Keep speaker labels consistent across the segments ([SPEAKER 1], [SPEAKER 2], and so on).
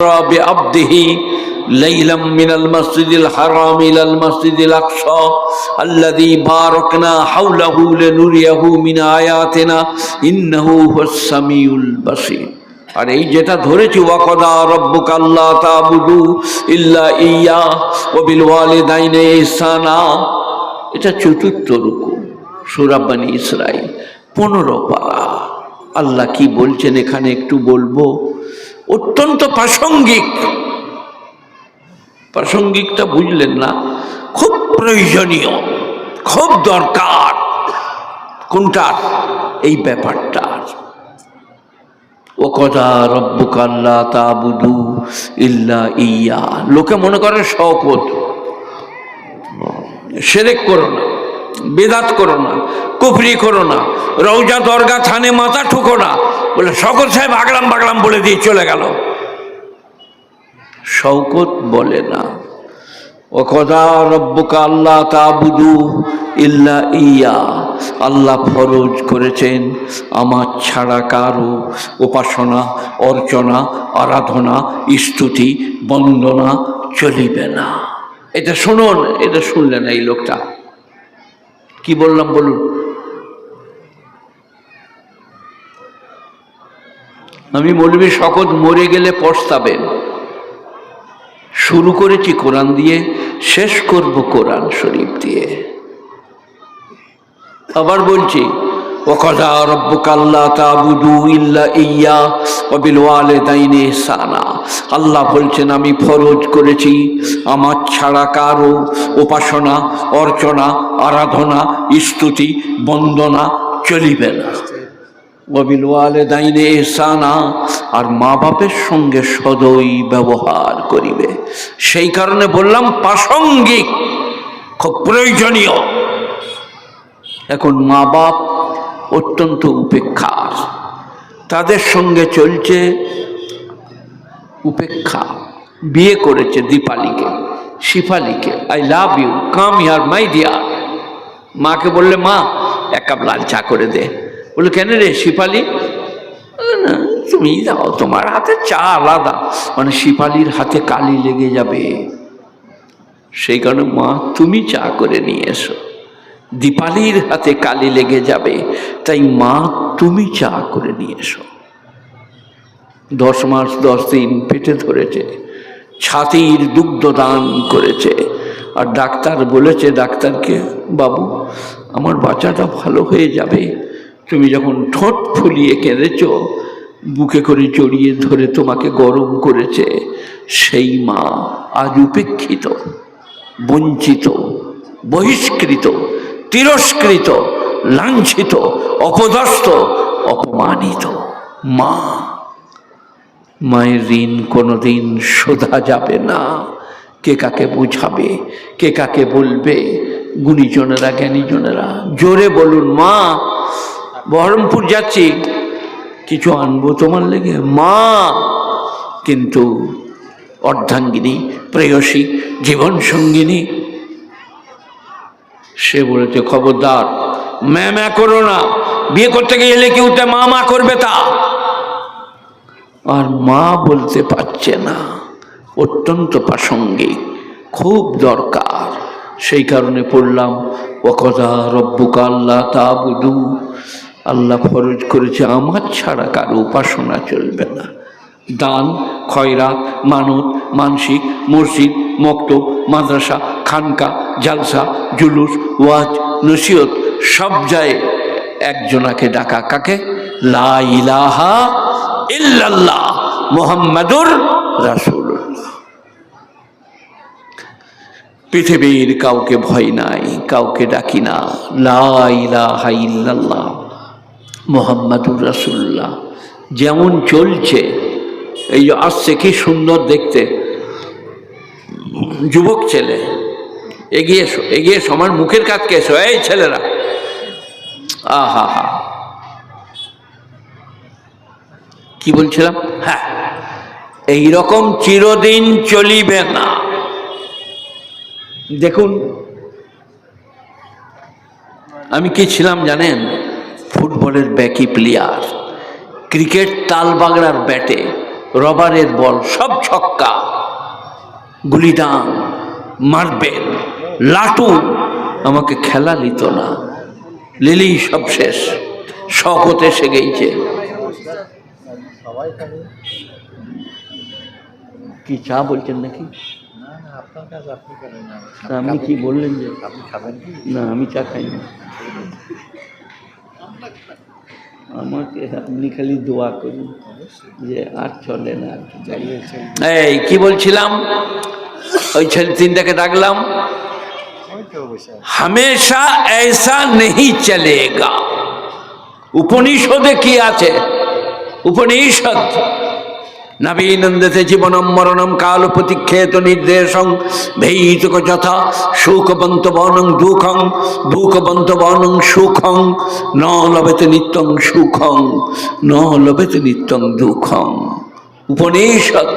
[SPEAKER 1] بعبده ليلا من المسجد الحرام إلى المسجد الأقصى الذي باركنا حوله لنريه من آياتنا إنه هو السميع البصير আর এই যেটা ধরেছি ওয়াকদা রব্বুক আল্লাহ তাবুদু ইল্লা ইয়া ও বিল ওয়ালিদাইনে ইহসানা এটা চতুর্থ রুকু সুরাব্বানি ইসরাইল পনেরো পারা আল্লাহ কি বলছেন এখানে একটু বলবো অত্যন্ত প্রাসঙ্গিক। প্রাসঙ্গিকটা বুঝলেন না, খুব প্রয়োজনীয়, খুব দরকার। কোনটার এই ব্যাপারটার ও কথা রব্বুক আল্লাহ তাবুদু ইল্লা ইয়া। লোকে মনে করে শপথ সেরেক করো না, বেদাত করো না, কুফরি করো না রৌজা দরগা থানে মাথা ঠুকো না। বলে শকত সাহেব আগলাম বাগলাম বলে দিয়ে চলে গেল। শৌকত বলে, না, ও কদা রব্বুকা, আল্লাহ তাবুদু ইল্লা ইয়া। আল্লাহ ফরজ করেছেন, আমার ছাড়া কারও উপাসনা, অর্চনা, আরাধনা, স্তুতি, বন্দনা চলিবে না। এটা শুনুন, এটা শুনলেন এই লোকটা। কি বললাম বলুন? আমি মৌলবী শকত মরে গেলে পস্তাবেন শুরু করেছি কোরআন দিয়ে, শেষ করব কোরআন শরীফ দিয়ে। আবার বলছি রব্বুক আল্লাহ তাবুদু ইল্লা ইয়া ওবিল ওয়ালিদাইনি ইহসানা। আল্লাহ বলছেন, আমি ফরজ করেছি। আমার ছাড়া কারও উপাসনা, অর্চনা, আরাধনা, স্তুতি, বন্দনা চলিবে না। ওবিল ওয়ালিদাইনি ইহসানা, আর মা বাপের সঙ্গে সদয় ব্যবহার করিবে। সেই কারণে বললাম, প্রাসঙ্গিক, খুব প্রয়োজনীয়। এখন মা বাপ অত্যন্ত উপেক্ষার। তাদের সঙ্গে চলছে উপেক্ষা। বিয়ে করেছে দীপালিকে, শিফালিকে। I love you, come here my dear. মাকে বললে, মা, এক কাপ লাল চা করে দে। বলে, কেন রে শিফালি না, তুমি দাও তোমার হাতে চা আলাদা। মানে শিফালির হাতে কালি লেগে যাবে। সেই কারণে, মা, তুমি চা করে নিয়ে এসো। দীপালির হাতে কালি লেগে যাবে, তাই মা, তুমি চা করে নিয়ে এসো। দশ মাস, দশ দিন পেটে ধরেছে, ছাতির দুগ্ধ দান করেছে। আর ডাক্তার বলেছে, ডাক্তারকে, বাবু, আমার বাচ্চাটা ভালো হয়ে যাবে। তুমি যখন ঠোঁট ফুলিয়ে কেঁদেছ, বুকে করে জড়িয়ে ধরে তোমাকে গরম করেছে, সেই মা আজ উপেক্ষিত, বঞ্চিত, বহিষ্কৃত, তিরস্কৃত, লাঞ্ছিত, অপদস্থ, অপমানিত। মা, মায়ের ঋণ কোনোদিন শোধা যাবে না। কে কাকে বুঝাবে, কে কাকে বলবে? গুণীজনেরা, জ্ঞানীজনেরা, জোরে বলুন, মা বহরমপুর যাচ্ছি, কিছু আনব তোমার লেগে? মা! কিন্তু অর্ধাঙ্গিনী, প্রেয়সী জীবন সঙ্গিনী সে বলেছে, খবরদার, ম্যা ম্যা করো না। বিয়ে করতে গেলে কেউ তে মা মা করবে তা? আর মা বলতে পারছে না। অত্যন্ত প্রাসঙ্গিক, খুব দরকার। সেই কারণে পড়লাম, ওকদা রব্বুকা আল্লাহ তাবুদু। আল্লাহ ফরজ করেছে, আমার ছাড়া কারও উপাসনা চলবে না। দান, খয়রাত, মানত, মানসিক, মসজিদ, মক্তব, মাদ্রাসা, খানকা, জালসা, জুলুস, ওয়াজ, নসিহত, সব যায় একজনাকে ডাকা কাকে? লা ইলাহা মোহাম্মদুর পৃথিবীর কাউকে ভয় নাই, কাউকে ডাকি না। লা ইলাহা মোহাম্মদুর রাসুল্লাহ যেমন চলছে, এই যে আসছে কি সুন্দর দেখতে। যুবক ছেলে, এগিয়ে এসো এগিয়ে এসো, আমার মুখের কাছকে এসো, এই ছেলেরা। আহা, হা। কি বলছিলাম? হ্যাঁ এই রকম চিরদিন চলিবে না। দেখুন, আমি কি ছিলাম জানেন? ফুটবলের ব্যাকি প্লেয়ার ক্রিকেট তালবাগড়ার ব্যাটে রবারের বল সব ছক্কা গুলিডান মারবেল লাটু আমাকে খেলা নিত না লিলি সব শেষ শখত এসে গেছে কি চা বলছেন নাকি?
[SPEAKER 2] আপনি
[SPEAKER 1] কি বললেন যে?
[SPEAKER 2] আপনি খাবেন
[SPEAKER 1] না আমি চা খাই না আমাকে আপনি খালি দোয়া করুন যে আর চলে না আর কি
[SPEAKER 2] চালিয়ে চলবে
[SPEAKER 1] এই কি বলছিলাম ওই ছেলে তিনটাকে ডাকলাম
[SPEAKER 2] ওই তো বসে আছে।
[SPEAKER 1] हमेशा ऐसा नहीं चलेगा উপনিষদে কি আছে উপনিষদ নবীনন্দতে জীবনম মরণম কাল প্রতিক্ষেত নির্দেশং। ভেয়িতক যথা শোকবন্ত বনং দুঃখং দুঃখবন্ত বনং সুখং, ন লবেতে নিত্যং সুখং, ন লবেতে নিত্যং দুঃখং। উপনিষদ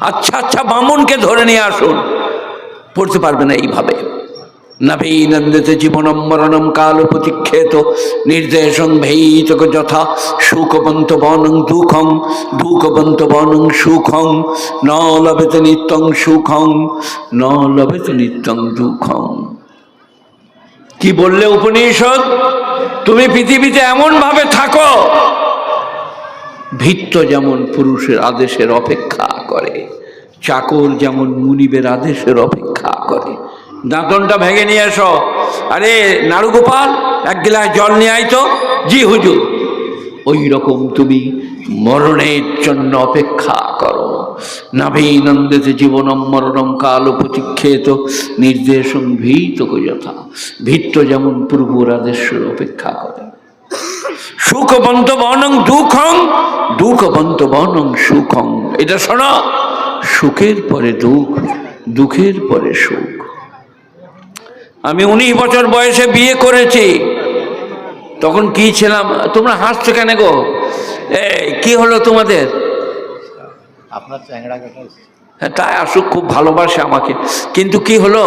[SPEAKER 1] আচ্ছা আচ্ছা বামনকে ধরে নিয়ে আসুন। পড়তে পারবে না এইভাবে। নবীনন্দিত জীবনম মরণম কাল প্রতীক্ষেত, নির্দেশং ভেয়িতক যথা সুখবন্ত বনং দুঃখং দুঃখবন্ত বনং সুখং, ন লবেত নিত্যং সুখং, ন লবেত নিত্যং দুঃখং। কি বললে উপনিষদ? তুমি পৃথিবীতে এমন ভাবে থাকো, ভিত্ত যেমন পুরুষের আদেশের অপেক্ষা করে, চাকর যেমন মুনিবের আদেশের অপেক্ষা করে। দাঁতনটা ভেঙে নিয়ে এসো। আরে নাড়ুগোপাল এক গিলাস জল নিয়ে আয় তো। জি, হুজুর। ওই রকম তুমি মরণের জন্য অপেক্ষা করো। নাভীনন্দিত জীবনম মরণম কাল প্রতীক্ষেত নির্দেশং ভীত যথা। ভিত্ত যেমন পূর্বর আদেশের অপেক্ষা করে। সুখবন্ত বনং দুঃখং দুঃখবন্ত বনং সুখং। এটা শোনো, সুখের পরে দুঃখ, দুঃখের পরে সুখ। আমি উনিশ বছর বয়সে বিয়ে করেছি। তখন কি ছিলাম? তোমরা হাসছো কেন গো? কি হলো তোমাদের?
[SPEAKER 2] আপনার চ্যাংড়া
[SPEAKER 1] হ্যাঁ তাই আসুক খুব ভালোবাসে আমাকে। কিন্তু কি হলো?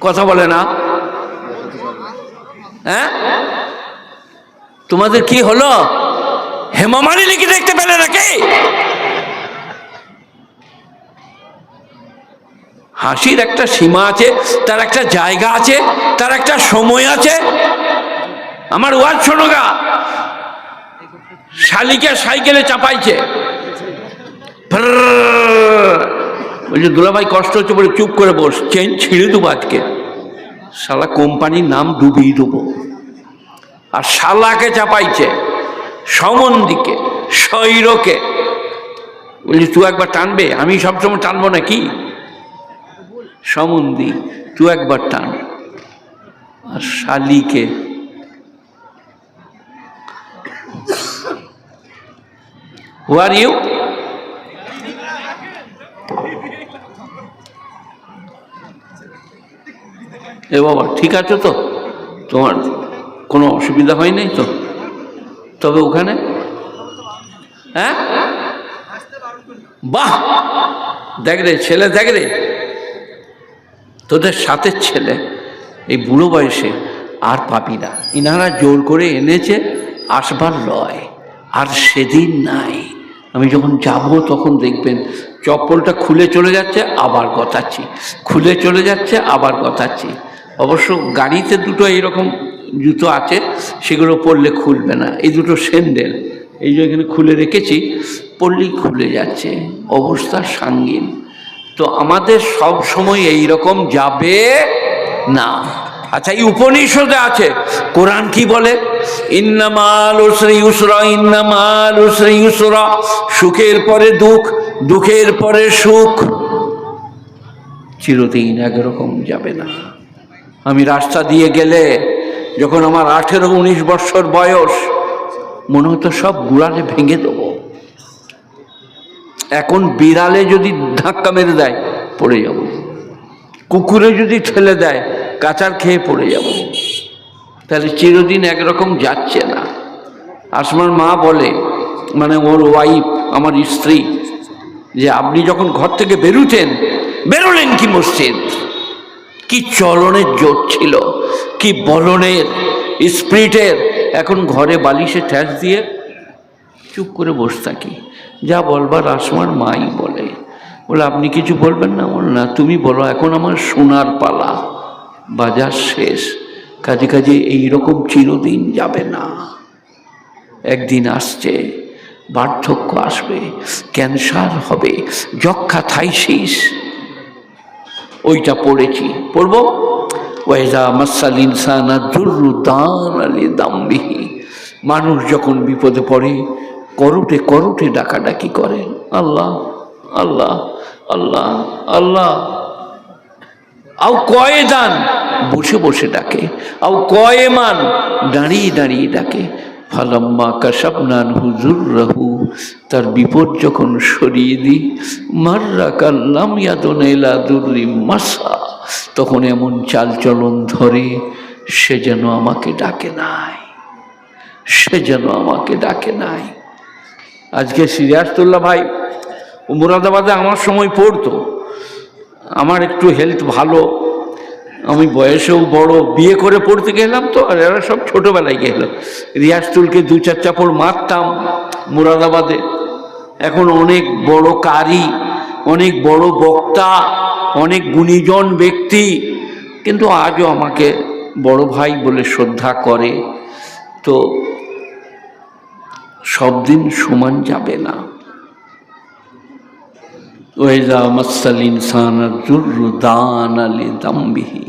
[SPEAKER 1] কথা বলে না। হ্যাঁ? তোমাদের কি হলো? হেমামারি কি দেখতে পেলে নাকি? হাসির একটা সীমা আছে, তার একটা জায়গা আছে, তার একটা সময় আছে। আমার ওয়াজ শোনো গা। শালিকে সাইকেলে চাপাইছে। বলছে দুলাভাই কষ্ট হচ্ছে বলে চুপ করে বস, চেন ছিঁড়ে দেবো আজকে। শালা কোম্পানির নাম ডুবিয়ে দেবো। আর শালাকে চাপাইছে সমন্দিকে শৈরকে বলছি, তুই একবার টানবে? আমি সবসময় টানবো না কি সমন্দি তুই একবার টান। আর শালিকে। হু আর ইউ এ বাবা, ঠিক আছে তো? তোমার কোনো অসুবিধা হয় নাই তো? তবে ওখানে? হ্যাঁ? বাহ! দেখ রে, ছেলে দেখ রে। তোদের সাথে ছেলে। এই বুড়ো বয়সে আর পাবি না। ইনারা জোর করে এনেছে, আসবার লয়, আর সেদিন নাই। আমি যখন যাব, তখন দেখবেন চপ্পলটা খুলে চলে যাচ্ছে, আবার গতাচ্ছি। খুলে চলে যাচ্ছে, আবার গতাচ্ছি। অবশ্য গাড়িতে দুটো এইরকম জুতো আছে, সেগুলো পরলে খুলবে না। এই দুটো স্যান্ডেল, এই যে এখানে খুলে রেখেছি, পরলেই খুলে যাচ্ছে। অবস্থা সাঙ্গীন। তো আমাদের সব সময় এই রকম যাবে না। আচ্ছা এই উপনিষদে আছে, কোরআন কি বলে? ইন্নামাল উসরি ইউসরা ইন্নামাল উসরি ইউসরা, সুখের পরে দুঃখ, দুঃখের পরে সুখ। চিরদিন একরকম যাবে না। আমি রাস্তা দিয়ে গেলে, যখন আমার আঠেরো উনিশ বছর বয়স, মনে হতো সব গুড়ালে ভেঙে দেবো। এখন বিড়ালে যদি ধাক্কা মেরে দেয়, পড়ে যাব। কুকুরে যদি ঠেলে দেয়, কাঁচার খেয়ে পড়ে যাব। তাহলে চিরদিন একরকম যাচ্ছে না। আসমার মা বলে মানে ওর ওয়াইফ আমার স্ত্রী, যে আপনি যখন ঘর থেকে বেরুতেন, বেরোলেন কি মসজিদ? কি চলনের জোর ছিল, কি বলনের স্প্রিটের এখন ঘরে বালিশে ঠ্যাস দিয়ে চুপ করে বসে থাকি। যা বলবার আসমার মাই বলে। বলে, আপনি কিছু বলবেন না? বল, না, তুমি বলো, এখন আমার সোনার পালা, বাজার শেষ, কাজে কাজে এইরকম চিরদিন যাবে না। একদিন আসছে, বার্ধক্য আসবে, ক্যান্সার হবে, যক্ষা থাইসিস। ওইটা পড়েছি। পড়ব? ওয়াইজা মাসাল ইনসানা দুর্রু দান আলি দাম্বিহি। মানুষ যখন বিপদে পড়ে করটে করটে ডাকাডাকি করে আল্লাহ আল্লাহ আল্লাহ আল্লাহ। আও কয়ে দান বসে বসে ডাকে। আও কয়ে মান? দাঁড়িয়ে দাঁড়িয়ে ডাকে। ফালাম্মা কাশাবনান হুজুর রাহু তার বিপদ যখন সরিয়ে দিই, মার্রা কাল্লাম ইয়াদনেলা দুর্রি মাসা। তখন এমন চালচলন ধরে, সে যেন আমাকে ডাকে নাই। সে যেন আমাকে ডাকে নাই। আজকে সিরাজতুল্লাহ ভাই, মুরাদাবাদে আমার সময় পড়তো। আমার একটু হেলথ ভালো। আমি বয়সেও বড়। বিয়ে করে পড়তে গেলাম তো, আর এরা সব ছোটোবেলায় গেল। রিয়াজতুলকে দু চার চাপড় মারতাম মুরাদাবাদে। এখন অনেক বড় কারি, অনেক বড় বক্তা, অনেক গুণীজন ব্যক্তি। কিন্তু আজও আমাকে বড় ভাই বলে শ্রদ্ধা করে। তো সব দিন সমান যাবে না। ওয়েজা মাসাল ইনসান দান আলি দাম্বিহি।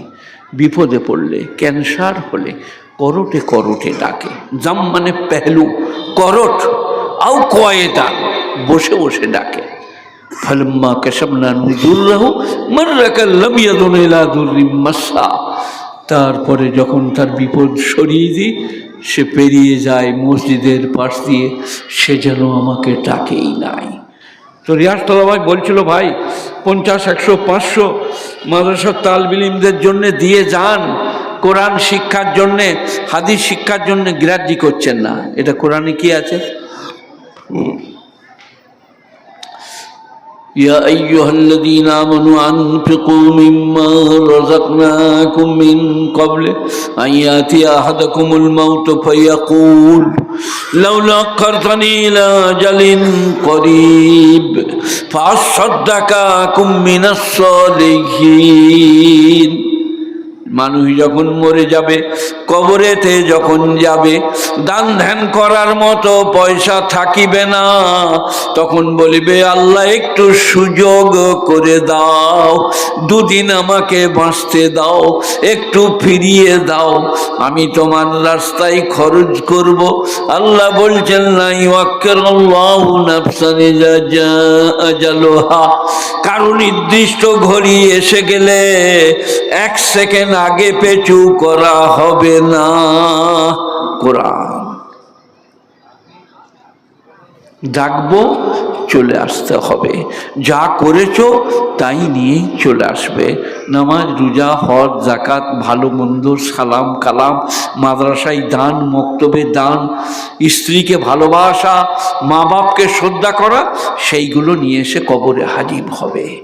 [SPEAKER 1] বিপদে পড়লে, ক্যান্সার হলে করটে করটে ডাকে। জাম মানে পেহলু, করট, আও কয়ে ডাক বসে বসে ডাকে। ফলম্মা কেশবনা নুজুর্রাহু মার্রাকাল্লাম ইয়াদুন ইলা দুর্রি মাসা তারপরে যখন তার বিপদ সরিয়ে দিই সে পেরিয়ে যায় মসজিদের পাশ দিয়ে, সে যেন আমাকে ডাকেই নাই। তো রিয়াজ ভাই বলছিল, ভাই, পঞ্চাশ, একশো, পাঁচশো মাদ্রাসার তালবিলিমদের জন্যে দিয়ে যান। কোরআন শিক্ষার জন্যে, হাদিস শিক্ষার জন্যে গ্রাহ্যি করছেন না। এটা কোরআনে কি আছে? يا أيها الذين آمنوا أنفقوا مما رزقناكم من قبل أن يأتي أحدكم الموت فيقول لولا أخرتني إلى أجل قريب فأصدق أكن من الصالحين মানুষ যখন মরে যাবে, কবরেতে যখন যাবে, দান ধ্যান করার মতো পয়সা থাকিবে না। তখন বলিবে, আল্লাহ, একটু সুযোগ করে দাও, দুদিন আমাকে বাঁচতে দাও, একটু ফিরিয়ে দাও, আমি তোমার রাস্তায় খরচ করব। আল্লাহ বলছেন নাই কারও নির্দিষ্ট ঘড়ি এসে গেলে এক সেকেন্ড আগে পেচু করা হবে না। কোরআন। ডাকবো চলে আসতে হবে। যা করেছ তাই নিয়েই চলে আসবে। নামাজ, রোজা, হজ জাকাত ভালো মন্দ, সালাম, কালাম, মাদ্রাসায় দান, মক্তবে দান, স্ত্রীকে ভালোবাসা মা বাপকে শ্রদ্ধা করা, সেইগুলো নিয়ে এসে কবরে হাজির হবে।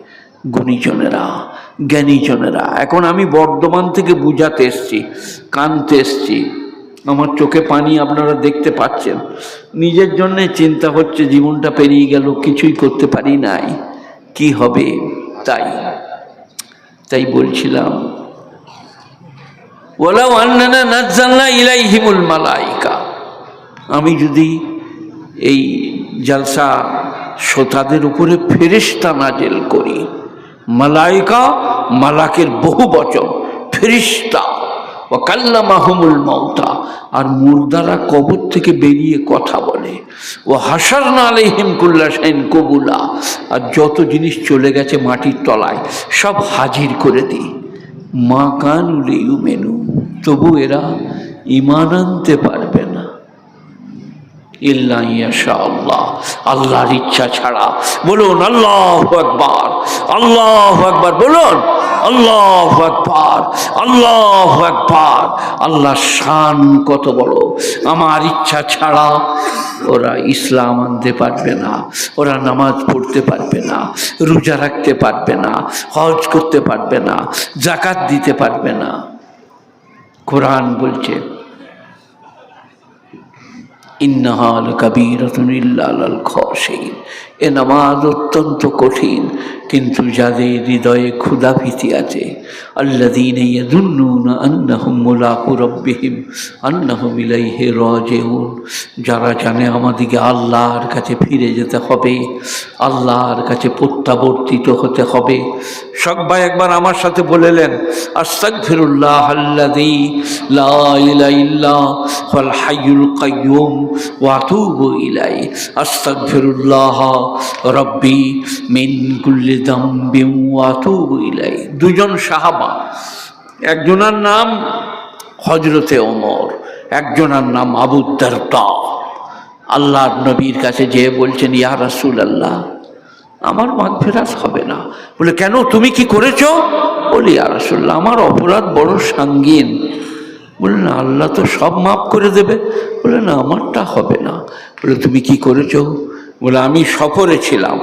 [SPEAKER 1] গুণীজনেরা, জ্ঞানীজনেরা, এখন আমি বর্ধমান থেকে বুঝাতে এসছি, কানতে এসছি। আমার চোখে পানি আপনারা দেখতে পাচ্ছেন। নিজের জন্যে চিন্তা হচ্ছে জীবনটা পেরিয়ে গেল, কিছুই করতে পারি নাই। কি হবে? তাই তাই বলছিলাম। আন্নানা ইলাইহিমুল মালাইকা। আমি যদি এই জালসা শ্রোতাদের উপরে ফেরিস্তা নাজেল করি, মালাইকা মালাকের বহু বচন ফেরিস্তা ও কাল্লা মাহমুল মৌতা আর মুর্দারা কবর থেকে বেরিয়ে কথা বলে। ও হাসার না আলহিম কুল্লা সাইন কবুলা। আর যত জিনিস চলে গেছে মাটির তলায়, সব হাজির করে দিই। মা কান উলেইউ মেনু তবু এরা ইমান আনতে পারবে না। ইয়াশা আল্লাহ আল্লাহর ইচ্ছা ছাড়া। বলুন, আল্লাহ একবার আল্লাহ একবার বলুন আল্লাহ একবার আল্লাহ একবার আল্লাহ শান কত বড়। আমার ইচ্ছা ছাড়া ওরা ইসলাম আনতে পারবে না, ওরা নামাজ পড়তে পারবে না, রোজা রাখতে পারবে না, হজ করতে পারবে না জাকাত দিতে পারবে না। কোরআন বলছে ইন্নাহাল কবিরতুন ইল্লাল খসিন এ নামাজ অত্যন্ত কঠিন, কিন্তু যাদের হৃদয়ে ক্ষুধা ভীতি আছে যারা জানে আমাদেরকে আল্লাহর কাছে ফিরে যেতে হবে, আল্লাহর কাছে প্রত্যাবর্তিত হতে হবে। সবাই একবার আমার সাথে বলেলেন আস্তাগফিরুল্লাহ আল্লাযী লা ইলাহা ইল্লা হুয়াল হাইয়ুল কাইয়্যুম ওয়া আতুবু ইলাইহি, আস্তাগফিরুল্লাহ রব্বি মিন কুল্লি আতুবু ইলাইহি। দুজন সাহাবা, একজনের নাম হজরতে ওমর, একজনের নাম আবু দারদা। আল্লাহর নবীর কাছে যেয়ে বলছেন, ইয়া রাসুল আল্লাহ আমার মাগফিরাত হবে না। বলে, কেন? তুমি কি করেছ? বলি, ইয়া রাসূলুল্লাহ, আমার অপরাধ বড় সাঙ্গীন। বললেন আল্লাহ তো সব মাফ করে দেবে। বলে, না, আমারটা হবে না। বলে, তুমি কি করেছ? বলে আমি সফরে ছিলাম।